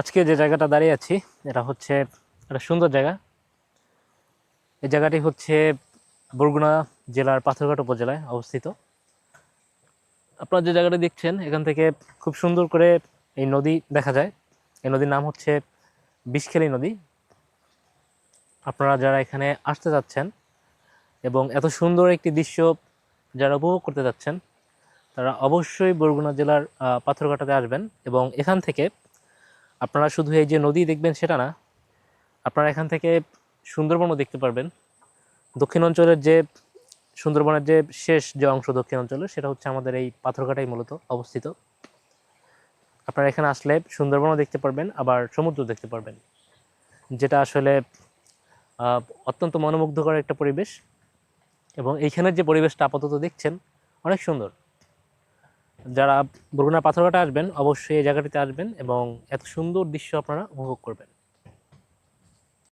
আজকে যে জায়গাটা দাঁড়িয়ে আছি, এটা হচ্ছে একটা সুন্দর জায়গা। এই জায়গাটি হচ্ছে বরগুনা জেলার পাথরঘাট উপজেলায় অবস্থিত। আপনারা যে জায়গাটা দেখছেন, এখান থেকে খুব সুন্দর করে এই নদী দেখা যায়। এই নদীর নাম হচ্ছে বিষখেলি নদী। আপনারা যারা এখানে আসতে যাচ্ছেন এবং এত সুন্দর একটি দৃশ্য যারা উপভোগ করতে যাচ্ছেন, তারা অবশ্যই বরগুনা জেলার পাথরঘাটাতে আসবেন এবং এখান থেকে আপনারা শুধু এই যে নদী দেখবেন সেটা না, আপনারা এখান থেকে সুন্দরবনও দেখতে পারবেন। দক্ষিণ অঞ্চলের যে, সুন্দরবনের যে শেষ যে অংশ দক্ষিণ অঞ্চলের সেটা হচ্ছে আমাদের এই পাথরঘাটাই মূলত অবস্থিত। আপনারা এখানে আসলে সুন্দরবনও দেখতে পারবেন, আবার সমুদ্র দেখতে পারবেন। যেটা আসলে অত্যন্ত মনোমুগ্ধকর একটা পরিবেশ। এবং এইখানের যে পরিবেশটা আপাতত দেখছেন, অনেক সুন্দর। যারা বরগুনা পাথরঘাটা আসবেন, অবশ্যই এই জায়গাটিতে আসবেন এবং এত সুন্দর দৃশ্য আপনারা উপভোগ করবেন।